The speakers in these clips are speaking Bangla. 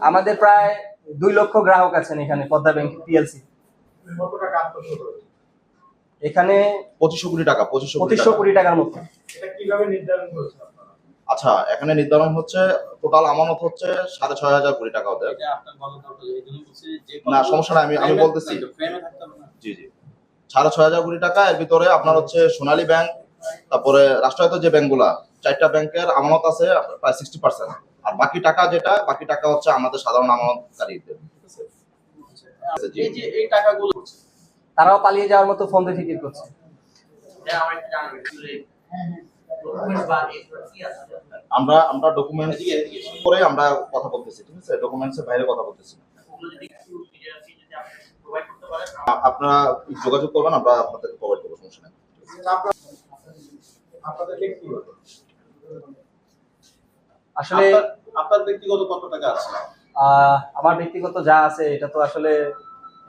আমাদের প্রায় দুই লক্ষ গ্রাহক আছেন এখানে পদ্মা ব্যাংক পিএলসি? এখানে পঁচিশশো কোটি টাকা পঁচিশশো পঁচিশশো। কোটি টাকার মতো কীভাবে নির্ধারণ করেছেন আচ্ছা এখানে নির্ধারণ হচ্ছে টোটাল আমানত হচ্ছে সাড়ে ছয় হাজার কোটি টাকা ওদের না, সমস্যা নাই, আমি- আমি বলতেছি। জি জি সাড়ে ছয় হাজার কোটি টাকা এর ভিতরে আপনার হচ্ছে সোনালী ব্যাংক তারপরে রাষ্ট্রায়ত্ত যে ব্যাংকগুলা চারটা ব্যাংকের আমানত আছে প্রায় সিক্সটি পার্সেন্ট আর বাকি টাকা যেটা বাকি টাকা হচ্ছে আমাদের সাধারণ আমানতকারীদের। ঠিক আছে? জি। এই যে এই টাকাগুলো তারাও পালিয়ে যাওয়ার মতো ফোন দিয়ে ফিকির করছে? আমরা আমরা ডকুমেন্টস করে আমরা কথা বলতেছি ঠিক আছে? ডকুমেন্টসের বাইরে কথা বলতেছি। আপনারা যোগাযোগ করবেন আমরা আপনাদেরকে প্রোভাইড করব সমস্যা নেই। আপনার- আপনাদের ব্যক্তিগত আসলে আপনার- ব্যক্তিগত কত টাকা আছে? আহ, আমার ব্যক্তিগত যা আছে এটা তো আসলে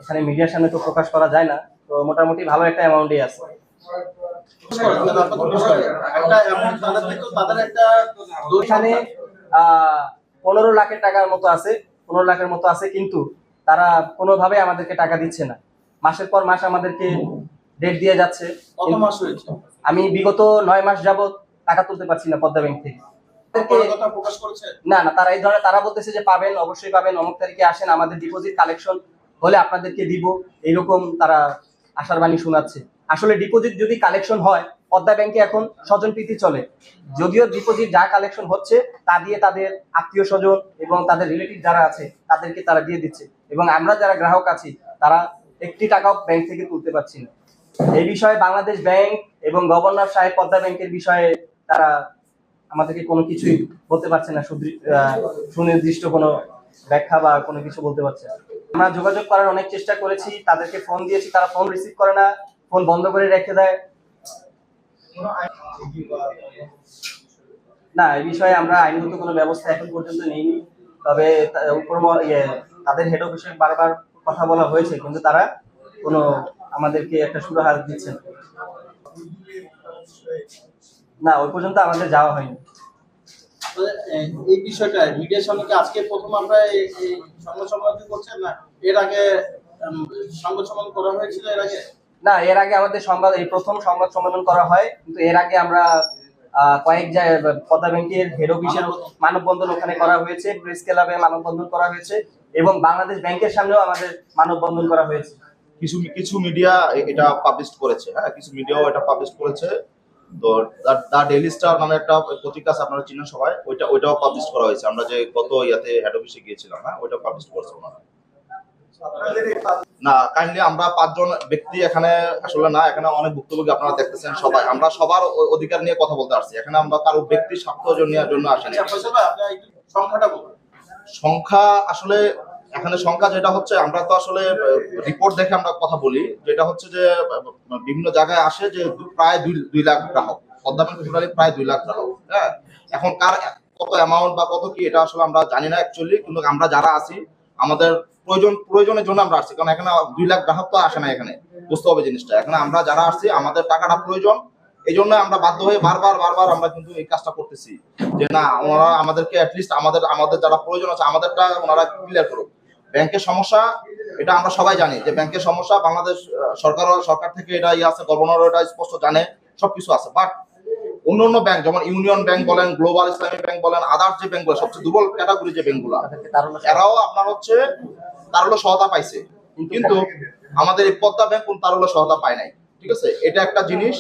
এখানে মিডিয়ার সামনে তো প্রকাশ করা যায় না তো মোটামুটি ভালো একটা অ্যামাউন্টই আছে। এখানে পনেরো লাখের টাকার মতো আছে পনেরো লাখের মতো আছে কিন্তু তারা কোনোভাবে আমাদেরকে টাকা দিচ্ছে না। মাসের পর মাস আমাদেরকে ডেট দিয়ে যাচ্ছে। কত মাস হয়েছে? আমি বিগত নয় মাস যাবত টাকা তুলতে পারছি না পদ্মা ব্যাংক থেকে। না না তারা এই ধরনের তারা বলতেছে যে পাবেন অবশ্যই পাবেন অমুক তারিখে আসেন আমাদের ডিপোজিট কালেকশন হলে আপনাদেরকে দিব এইরকম তারা আশার বাণী শোনাচ্ছে। আসলে ডিপোজিট যদি কালেকশন হয় পদ্মা ব্যাংকে এখন স্বজন প্রীতি চলে। যদিও ডিপোজিট যা কালেকশন হচ্ছে তা দিয়ে তাদের আত্মীয় স্বজন এবং তাদের রিলেটিভ যারা আছে তাদেরকে তারা দিয়ে দিচ্ছে। এবং আমরা যারা গ্রাহক আছি তারা একটি টাকাও ব্যাংক থেকে তুলতে পারছি না। এই বিষয়ে বাংলাদেশ ব্যাংক এবং গভর্নর সাহেব পদ্মা ব্যাংকের বিষয়ে তারা আমাদেরকে কোনো কিছুই বলতে পারছে না সুনির্দিষ্ট কোনো ব্যাখ্যা বা কোনো কিছু বলতে পারছে না। আমরা যোগাযোগ করার অনেক চেষ্টা করেছি তাদেরকে ফোন দিয়েছি তারা ফোন রিসিভ করে না ফোন বন্ধ করে রেখে দেয়। না এই বিষয়ে আমরা আইনগত কোনো ব্যবস্থা এখন পর্যন্ত নেইনি তবে উপর ইয়ে, তাদের হেড অফিসে বারবার কথা বলা হয়েছে কিন্তু তারা কোনো আমাদেরকে একটা সুরাহার দিচ্ছে না। ওই পর্যন্ত আমাদের যাওয়া হয়নি। এই বিষয়টা মিডিয়ার সামনে আজকে প্রথম আমরা এই এই সংবাদ সম্মেলন করছেন না? এর আগে সংবাদ সম্মেলন করা হয়েছিল এর আগে? না এর আগে আমাদের সংবাদ এই প্রথম সংবাদ সম্মেলন করা হয় কিন্তু এর আগে আমরা কয়েক জায়গায় পদ্মা ব্যাংকের হেড অফিসের মানববন্ধন। ওখানে করা হয়েছে প্রেস ক্লাবে মানববন্ধন করা হয়েছে এবং বাংলাদেশ ব্যাংকের সামনেও আমাদের মানববন্ধন করা হয়েছে। কিছু কিছু মিডিয়া এটা পাবলিশ করেছে হ্যাঁ? কিছু মিডিয়াও এটা পাবলিশ করেছে। তো দা ডেইলি স্টার নামে একটা পত্রিকা আছে আপনারা চিনেন সবাই। ওইটা ওইটাও পাবলিশ করা হয়েছে। আমরা যে গত ইয়াতে হেড অফিসে গিয়েছিলাম হ্যাঁ ওইটা পাবলিশ করেছে ওনারা না কাইন্ডলি আমরা পাঁচজন ব্যক্তি এখানে আসলে না এখানে অনেক ভুক্তভোগী আপনারা দেখতেছেন সবাই। আমরা সবার অধিকার নিয়ে কথা বলতে আসছি। এখানে আমরা কারও ব্যক্তি স্বার্থ জন্য আসেনি। আচ্ছা সংখ্যাটা সংখ্যা আসলে এখানে সংখ্যা যেটা হচ্ছে, আমরা তো আসলে রিপোর্ট দেখে আমরা কথা বলি, যেটা হচ্ছে যে বিভিন্ন জায়গায় আসে যে প্রায় দুই দুই লাখ গ্রাহক। পদ্মা ব্যাংক প্রায় দুই লাখ গ্রাহক হ্যাঁ? এখন কার, কত অ্যামাউন্ট বা কত কি, এটা আসলে আমরা জানি না অ্যাকচুয়ালি কিন্তু আমরা যারা আছি, আমাদের প্রয়োজন, প্রয়োজনের জন্য আমরা আসছি। কারণ এখানে দুই লাখ গ্রাহক তো আসে না এখানে, বুঝতে হবে জিনিসটা। এখানে আমরা যারা আসছি, আমাদের টাকাটা প্রয়োজন, এই জন্য আমরা বাধ্য হয়ে বারবার বারবার আমরা কিন্তু এই কাজটা করতেছি। যে না, ওনারা আমাদেরকে অ্যাটলিস্ট আমাদের আমাদের যারা প্রয়োজন আছে, আমাদেরটা ওনারা ক্লিয়ার করুক। ব্যাংকের সমস্যা এটা আমরা সবাই জানি যে ব্যাংকের সমস্যা বাংলাদেশ সরকার সরকার থেকে এটা ইয়ে আছে গভর্নর এটা স্পষ্ট জানে সবকিছু আছে। বাট অন্য অন্য ব্যাংক যেমন ইউনিয়ন ব্যাংক বলেন গ্লোবাল ইসলামিক ব্যাংক বলেন আদার যে ব্যাংকগুলো সবচেয়ে দুর্বল ক্যাটাগরি যে ব্যাংকগুলো এরাও আপনার হচ্ছে তারল্য সহায়তা পাইছে। কিন্তু আমাদের এই পদ্মা ব্যাংক কোন তারল্য সহায়তা পায় নাই। ঠিক আছে? এটা একটা জিনিস।